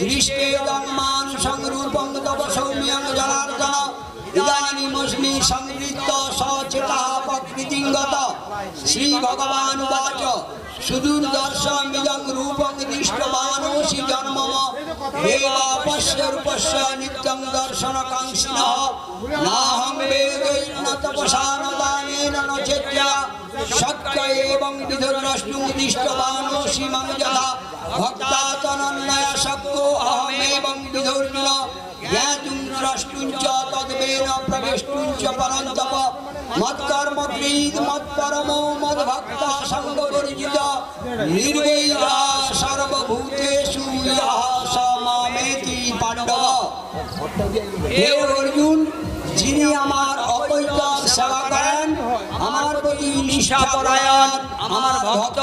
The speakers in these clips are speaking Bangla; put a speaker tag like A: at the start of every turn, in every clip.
A: দৃষ্টেদন্মান সংরূপং তব সৌম্যং জলার্দন ইদানিমস্মি সংবৃত্ত সচেতা প্রকৃতিঙ্গত। শ্রী ভগবান উবাচ সুদূর্দর্শমিদং রূপং দৃষ্টমানোসি জন্মম। দেবাপস্য রূপস্য নিত্যং দর্শন শক্য এবং বিধুর্নষ্টুদিষ্টবানোসি মম যথা। ভক্তাতনন্নয় শক্তো অহমেবং বিধুর্ন জ্ঞাতুং দ্রষ্টুং চ তদ্বেন প্রবেষ্টুং চ পরন্তপ। মৎকর্ম কৃত মৎপরমো, মদ্ভক্ত সঙ্গবর্জিত। নির্বৈরা সর্বভূতেষু ইহ স পাণ্ডব। হে অর্জুন যিনি আমার অবৈধ সেবা করেন, আমার প্রতি নিষ্ঠাপরায়ণ আমার ভক্ত,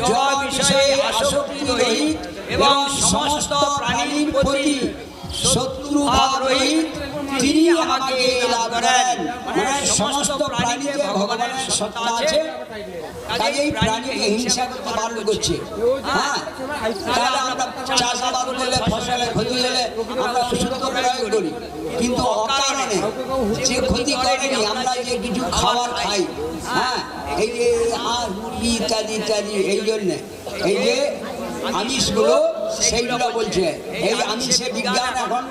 A: জয় বিষয়ে আসক্তি রহিত এবং সমস্ত প্রাণীর প্রতি শত্রু ভাব রহিত তিনি আমাকে লাভ করেন। মানে সমস্ত প্রাণীতে ভগবানের সত্তা আছে। কাজেই প্রাণীকে হিংসা করতে করছে। হ্যাঁ? তাহলে আমরা চাষাবাদ করলে, ফসলে ক্ষতি আমরা করি কিন্তু ক্ষতি আমরা যে কিছু খাবার খাই। হ্যাঁ? এই যে ইত্যাদি ইত্যাদি, এই জন্যে। এই সেইগুলো বলছে। এই আমিষে বিজ্ঞান এখন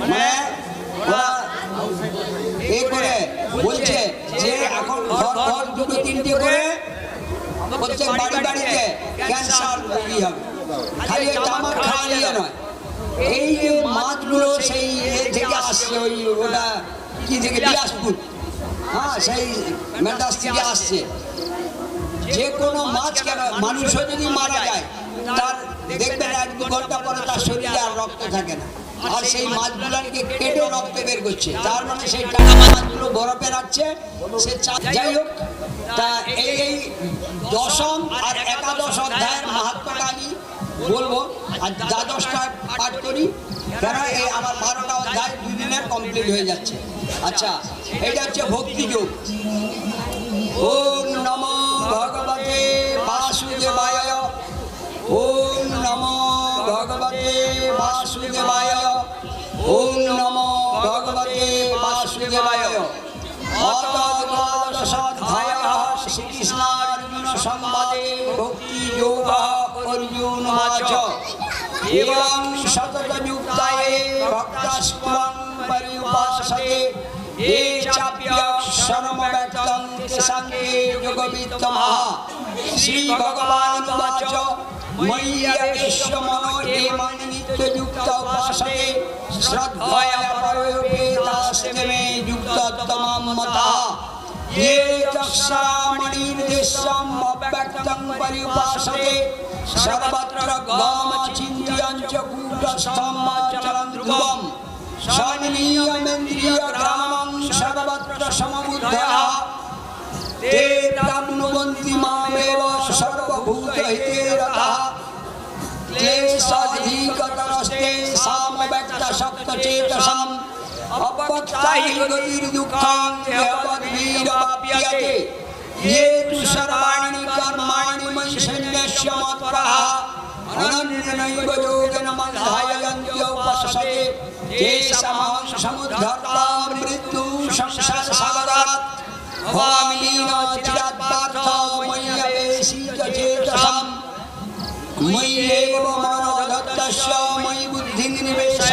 A: মানে এ করে বলছে যে এখন ঘর ঘর তিনটে করে প্রত্যেক বাড়ি বাড়িতে খালি খাওয়া নিয়ে। এই মাছগুলো সেই আসছে, ওই ওটা কি হ্যাঁ সেই আসছে। যে কোনো মাছ কেন, মানুষও যদি মারা যায়, তার দেখবেন এক দু ঘণ্টা পরে তার শরীরে আর রক্ত থাকে না। আর সেই মাছগুলোকে কেটে রক্ত বের করছে। তার মানে সেই টাকা মাছগুলো বরফে রাখছে সে যাই হোক তা এই এই দশম আর একাদশ অধ্যায়ের মাহাত্মটা আমি বলব। আর দ্বাদশটা পাঠ করি কেন এই আমার বারোটা অধ্যায় দুই দিনের কমপ্লিট হয়ে যাচ্ছে। আচ্ছা এটা হচ্ছে ভক্তি ভক্তি যোগ অর্জুন বাচ এবং শতযুক্তায়ে ভক্তাস্ত্বং পরিউপাসতে ये चाप्यक्षरमव्यक्तं तेषाङ्गे योगवित्तमः श्रीभगवान् उवाच मय्यवेश्य मनो ये मयि नित्ययुक्त उपासते श्रद्धया परयोपेतास्ते मे युक्ततमं मतः ये चक्षामणि निदेशम अव्यक्तं परिभाषते सर्वत्र गाम चिंत्यं च कूटस्थं चलं ध्रुवं सन्नियमेन्द्रिय ग्रामं सर्वत्र समबुद्धया ते प्राप्नुवन्ति मामेव सर्वभूतहिते रतः क्लेशाधिकतरस्ते सामव्यक्तशक्तचेतसाम् अपक्ताहि गतिर्दुःखं देहवद्भिरवाप्यते ये तु सर्वाणि कर्माणि मयि सन्न्यस्य मत्परः अनन्यनैव योगेन मन्धायन्त्योपसते तेषामहं समुद्धर्ता मृत्यु संसारसागरात् भवामि न चिरात्पार्थ मय्यवेशित चेतसाम् मय्येव मनोदत्तस्य मयि बुद्धिं निवेश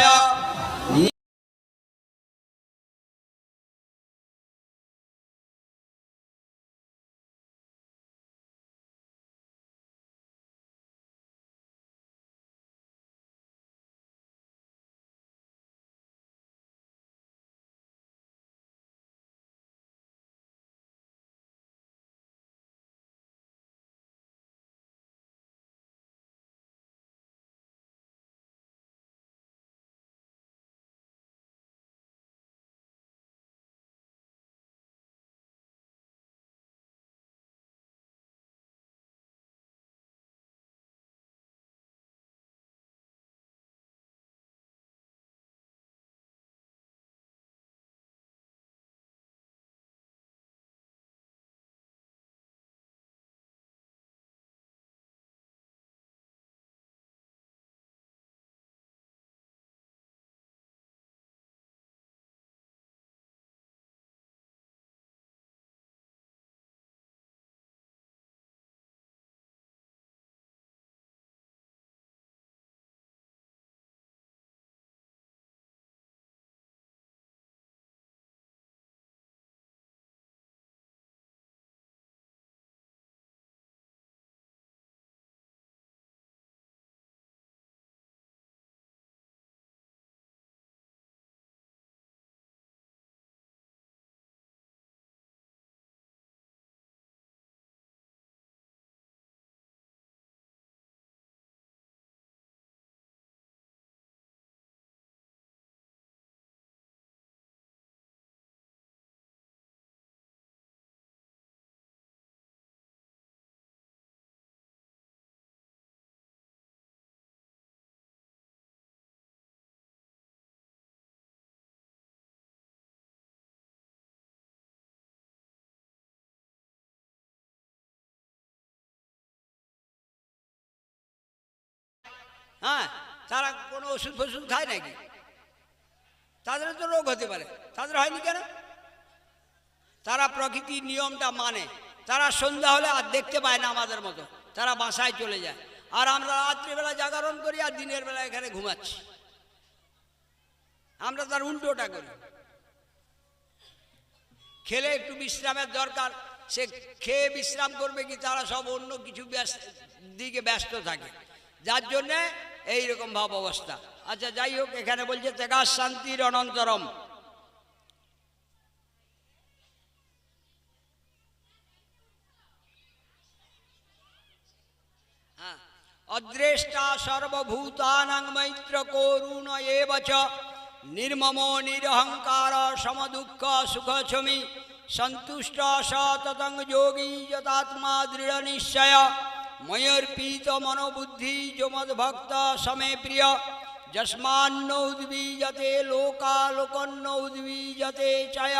B: হ্যাঁ তারা কোনো ওষুধ ফষুধ খায় নাকি? তাদের তো রোগ হতে পারে। তাদের হয়নি কেন? তারা প্রকৃতির নিয়মটা মানে। তারা সন্ধ্যা হলে আর দেখতে পায় না আমাদের মতো। তারা বাসায় চলে যায়। আর আমরা রাত্রিবেলা জাগরণ করি আর দিনের বেলা এখানে ঘুমাচ্ছি। আমরা তার উল্টোটা করি। খেলে একটু বিশ্রামের দরকার। সে খেয়ে বিশ্রাম করবে কি তারা সব অন্য কিছু ব্যস্ত দিকে ব্যস্ত থাকে। যার জন্যে এইরকম ভাব অবস্থা। আচ্ছা যাই হোক, এখানে বলছে তেগাস শান্তির অনন্তরম। হ্যাঁ। অদ্রেষ্টা সর্বভূতানাং মৈত্র করুণ এব নির্মম নিরহংকার সমদুঃখ সুখছমি। সন্তুষ্ট সততং যোগী যতাত্মা দৃঢ় নিশ্চয়। ময়র্পিত মনোবুদ্ধি যমদ্ভক্ত সমে প্রিয়। যস্মান্ন উদ্বীজতে লোকালোকন্ন উদ্বীজতে চয়।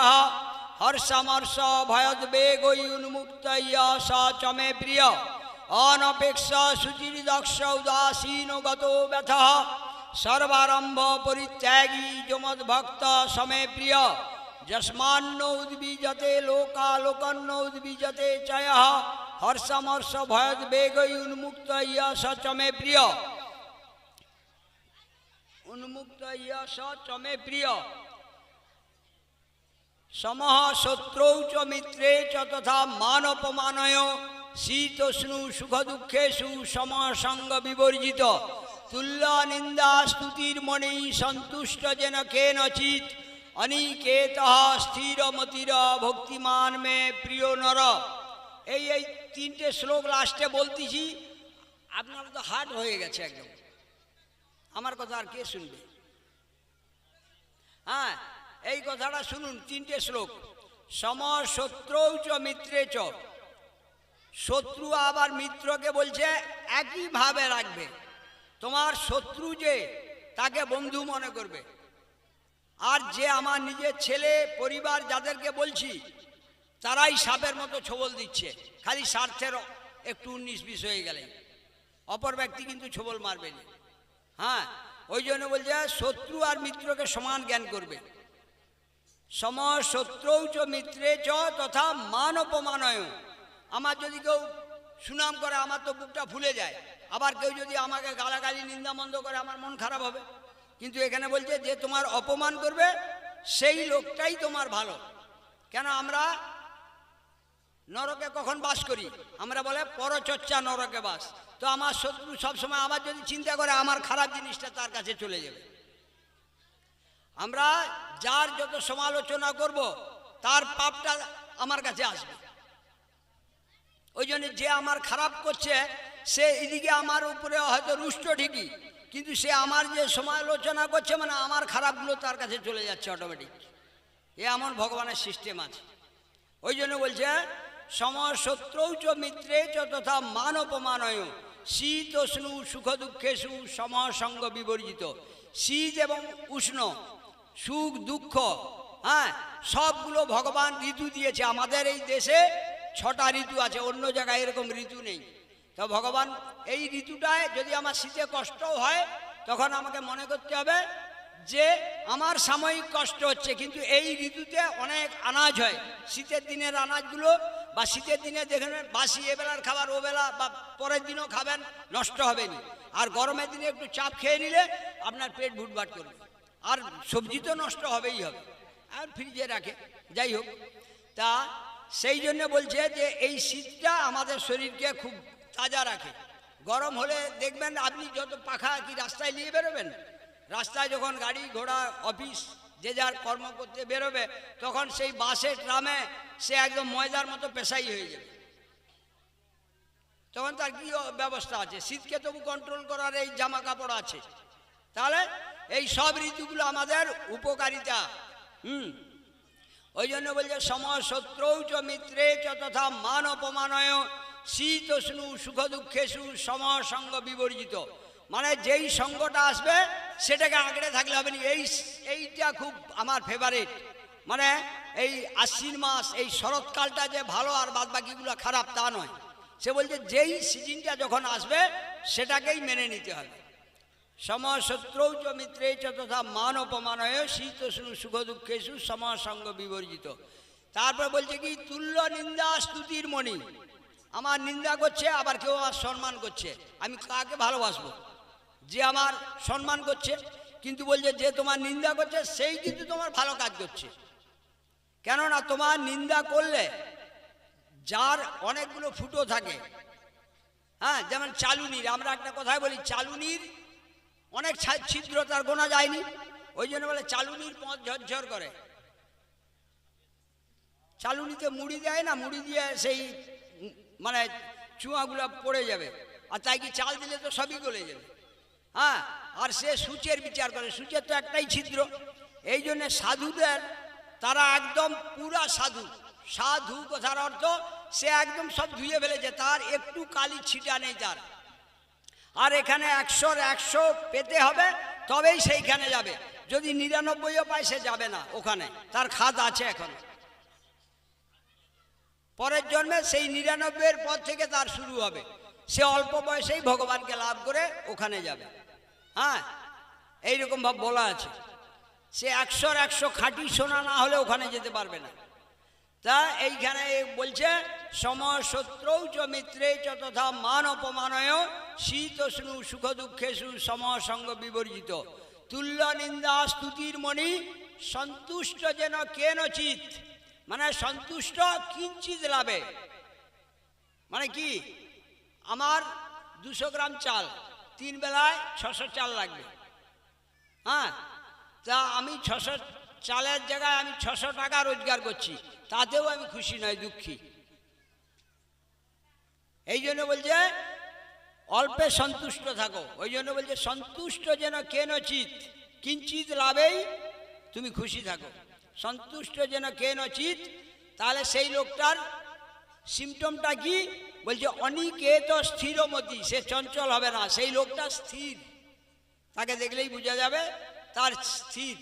B: হর্ষমর্ষ ভয়দ্বেগৈ উন্মুক্ত স চ মে প্রিয়। অনপেক্ষ শুচির্দক্ষ উদাসীন গত ব্যথ। সর্বারম্ভ পরিত্যাগী যমদ্ভক্ত সমে প্রিয়। যস্মান্ন উদ্বীজতে লোকালোকন্ন উদ্বীজতে চয় হর্ষমর্ষ ভয়দ্বেগৈ উন্মুক্ত ইয় স চ মে প্রিয় উন্মুক্ত ইয় স চ মে প্রিয় সমহ শত্রৌ চ মিত্রে চ তথা মানপমানয় শীতোষ্ণু সুখ দুঃখেষু সমসঙ্গ বিবর্জিত তুল্য নিন্দা স্তুতির মণি সন্তুষ্ট যেন কেনচিত অনিকেত স্থিরমতির ভক্তিমান মে প্রিয় নর। এই এই তিনটে শ্লোক লাস্টে বলতেছি, আপনার তো হার্ট হয়ে গেছে একদম। আমার কথা আর কে শুনবে? হ্যাঁ এই কথাটা শুনুন, তিনটে শ্লোক। সম শত্রৌ চ, মিত্রে চ। শত্রু আবার মিত্রকে বলছে, একইভাবে রাখবে। তোমার শত্রু যে, তাকে বন্ধু মনে করবে। আর যে আমার নিজের ছেলে, পরিবার যাদেরকে বলছি, তারাই সাপের মতো ছবল দিচ্ছে। খালি স্বার্থের একটু উনিশ বিশ হয়ে গেলে অপর ব্যক্তি কিন্তু ছবল মারবে হ্যাঁ ওই জন্য বলছে, শত্রু আর মিত্রকে সমান জ্ঞান করবে। সম শত্রৌ চ, মিত্রে চ, তথা মান অপমানয় আমার যদি কেউ সুনাম করে, আমার তো বুকটা ফুলে যায়। আবার কেউ যদি আমাকে গালাগালি, নিন্দা মন্দ করে, আমার মন খারাপ হবে। কিন্তু এখানে বলছে যে তোমার অপমান করবে, সেই লোকটাই তোমার ভালো। কেন আমরা নরকে কখন বাস করি? আমরা বলে পরচর্চা নরকে বাস। তো আমার শত্রু সবসময় আবার যদি চিন্তা করে, আমার খারাপ জিনিসটা তার কাছে চলে যাবে। আমরা যার যত সমালোচনা করব, তার পাপটা আমার কাছে আসবে। ওই জন্য যে আমার খারাপ করছে, সে এদিকে আমার উপরে হয়তো রুষ্ট ঠিকই। কিন্তু সে আমার যে সমালোচনা করছে মানে আমার খারাপগুলো তার কাছে চলে যাচ্ছে অটোমেটিক এ এমন ভগবানের সিস্টেম আছে। ওই জন্য বলছে সম শত্রৌ চ মিত্রে চ তথা মান অপমানয় শীত উষ্ণু সুখ দুঃখেষু সমসঙ্গ বিবর্জিত। শীত এবং উষ্ণ, সুখ দুঃখ হ্যাঁ সবগুলো ভগবান ঋতু দিয়েছে। আমাদের এই দেশে ছটা ঋতু আছে, অন্য জায়গায় এরকম ঋতু নেই। তো ভগবান, এই ঋতুটায় যদি আমার শীতে কষ্ট হয়, তখন আমাকে মনে করতে হবে যে আমার সাময়িক কষ্ট হচ্ছে, কিন্তু এই ঋতুতে অনেক আনাজ হয়। শীতের দিনের আনাজগুলো বা শীতের দিনে দেখেন বাসি এবেলার খাবার ওবেলা বা পরের দিনও খাবেন, নষ্ট হবে না। আর গরমের দিনে একটু চাপ খেয়ে নিলে আপনার পেট ভুটভাট করবে। আর সবজি তো নষ্ট হবেই হবে। আর ফ্রিজে রাখে। যাই হোক, তা সেই জন্য বলছে যে এই শীতটা আমাদের শরীরকে খুব তাজা রাখে। গরম হলে দেখবেন আপনি যত পাখা কি রাস্তায় নিয়ে বেরোবেন, রাস্তায় যখন গাড়ি ঘোড়া, অফিস, যে যার কর্ম করতে বেরোবে, তখন সেই বাসে, ট্রামে সে একদম ময়দার মতো পেশাই হয়ে যাবে। তখন তার কি ব্যবস্থা আছে? শীতকে তবু কন্ট্রোল করার এই জামা কাপড় আছে। তাহলে এই সব ঋতুগুলো আমাদের উপকারিতা। হুম। ওই জন্য বলছে সম শত্রৌ চ মিত্রে চ তথা মান অপমানয় শীত উষ্ণু সুখ দুঃখেষু সমসঙ্গ বিবর্জিত। মানে যেই সঙ্গটা আসবে, সেটাকে আঁকড়ে থাকলে হবে না। এই এইটা খুব আমার ফেভারিট মানে এই আশ্বিন মাস, এই শরৎকালটা যে ভালো আর বাদ বাকিগুলো খারাপ তা নয়। সে বলছে, যেই সিজনটা যখন আসবে, সেটাকেই মেনে নিতে হবে। সমশত্রৌ চ মিত্রে চ তথা মান অপমানয় শীতোষ্ণ সুখ দুঃখেশু সমসঙ্গ বিবর্জিত। তারপর বলছে কি, তুল্য নিন্দা স্তুতির মণি। আমার নিন্দা করছে, আবার কেউ আমার সম্মান করছে। আমি কাকে ভালোবাসবো? যে আমার সম্মান করছে, কিন্তু বলছে যে তোমার নিন্দা করছে, সেই কিন্তু তোমার ভালো কাজ করছে। কেননা তোমার নিন্দা করলে যার অনেকগুলো ফুটো থাকে হ্যাঁ যেমন চালুনির, আমরা একটা কথাই বলি, চালুনির অনেক ছিদ্র তার গোনা যায়নি, ওই জন্য বলে চালুনির পথ ঝরঝর করে। চালুনিতে মুড়ি দেয় না, মুড়ি দিয়ে সেই মানে চুয়াগুলো পড়ে যাবে। আর তাই কি চাল দিলে তো সবই গলে যাবে। হ্যাঁ আর সে সূচের বিচার করে। সূচের তো একটাই ছিদ্র। এই জন্যে সাধুদের, তারা একদম পুরা সাধু। সাধু কথার অর্থ, সে একদম সব ধুয়ে ফেলেছে। তার একটু কালি ছিটা নেই তার। আর এখানে একশোর একশো পেতে হবে, তবেই সেইখানে যাবে। যদি নিরানব্বইও পায়, সে যাবে না ওখানে। তার খাত আছে এখন। পরের জন্মে সেই নিরানব্বইয়ের পর থেকে তার শুরু হবে। সে অল্প বয়সেই ভগবানকে লাভ করে ওখানে যাবে। হ্যাঁ এইরকম ভাব বলা আছে। সে একশোর একশো খাঁটি সোনা না হলে ওখানে যেতে পারবে না। তা এইখানে বলছে, সমশত্রৌ চ মিত্রে চ তথা মান অপমানয় শীতোষ্ণু সুখ দুঃখেশু সমসঙ্গ বিবর্জিত। তুল্য নিন্দা স্তুতির মণি সন্তুষ্ট যেন কেন কেনচিত মানে সন্তুষ্ট কিঞ্চিত লাভে। মানে কি? আমার দুশো গ্রাম চাল, তিন বেলায় ছশো চাল লাগবে। হ্যাঁ? তা আমি ছশো, চালের জায়গায় আমি ছশো টাকা রোজগার করছি, তাতেও আমি খুশি নয় দুঃখী। এই জন্য বলছে, অল্পে সন্তুষ্ট থাকো। ওই জন্য বলছে, সন্তুষ্ট যেন কেন চিত, কিঞ্চিত লাভেই তুমি খুশি থাকো। সন্তুষ্ট যেন কেন চিত, তাহলে সেই লোকটার সিমটমটা কি? বলছে অনিকেত স্থিরমতি সে চঞ্চল হবে না, সেই লোকটা স্থির। তাকে দেখলেই বোঝা যাবে তার স্থির।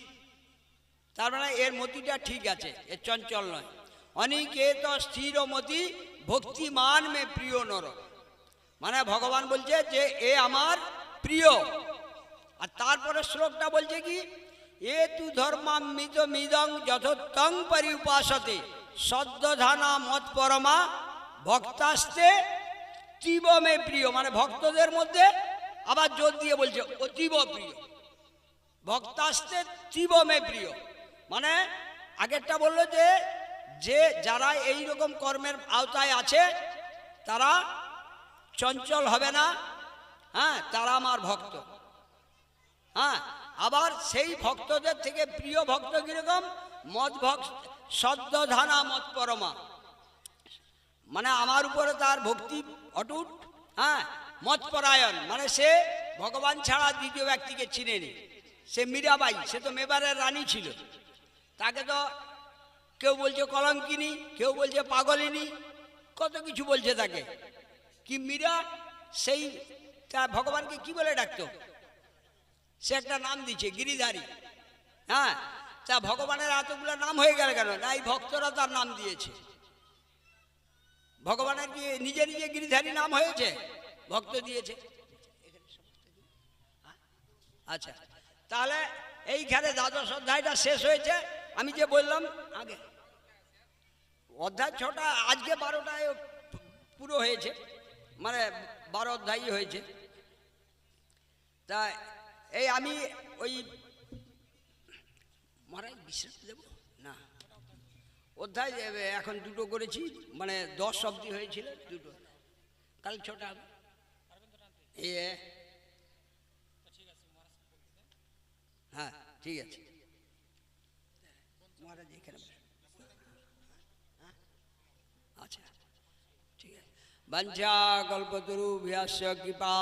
B: তার মানে এর মতিটা ঠিক আছে এর চঞ্চল নয়। অনিকেত স্থির মতি, ভক্তিমান মে প্রিয় নর। মানে ভগবান বলছে যে, এ আমার প্রিয়। আর তারপরে শ্লোকটা বলছে কি? এ তু ধর্মামিত মিদং যথোত্তং পরি উপাসতে সদ্যধানা মত পরমা ভক্তাস্তে তীব মে প্রিয়। মানে ভক্তদের মধ্যে আবার জোর দিয়ে বলছে, অতীব প্রিয়। ভক্তাস্তে তীবমে প্রিয়। মানে আগেরটা বলল যে যে যারা এই রকম কর্মের আওতায় আছে, তারা চঞ্চল হবে না। হ্যাঁ তারা আমার ভক্ত। হ্যাঁ আবার সেই ভক্তদের থেকে প্রিয় ভক্ত কীরকম? মদ ভক্ত, সদ্য ধানা মত পরমা। মানে আমার উপরে তার ভক্তি অটুট হ্যাঁ? মতপরায়ণ মানে সে ভগবান ছাড়া দ্বিতীয় ব্যক্তিকে চিনেনি। সে মীরাবাই, সে তো মেবারের রানী ছিল। তাকে তো কেউ বলছে কলঙ্কিনী, কেউ বলছে পাগলিনী, কত কিছু বলছে তাকে। কি মীরা? সেই তা ভগবানকে কি বলে ডাকতো? সে একটা নাম দিচ্ছে গিরিধারী। হ্যাঁ? তা ভগবানের এতগুলো নাম হয়ে গেল কেন? না, এই ভক্তরা তার নাম দিয়েছে। ভগবানের কি নিজে নিজে গিরিধারী নাম হয়েছে? ভক্ত দিয়েছে। আচ্ছা। তাহলে এইখানে দ্বাদশ অধ্যায়টা শেষ হয়েছে। আমি যে বললাম, আগে। অধ্যায় ছটা, আজকে বারোটায় পুরো হয়েছে। মানে বারো অধ্যায়ই হয়েছে। তা এই আমি ওই মারাই বিশ্রাম দেবো? না। অধ্যায় এখন দুটো করেছি মানে দশ অব্দি হয়েছিল দুটো। কাল ছটা হবে। হ্যাঁ ঠিক আছে। মহারাজ এখানে? আচ্ছা ঠিক আছে। বঞ্চা কল্পতরু ভ্যাস কৃপা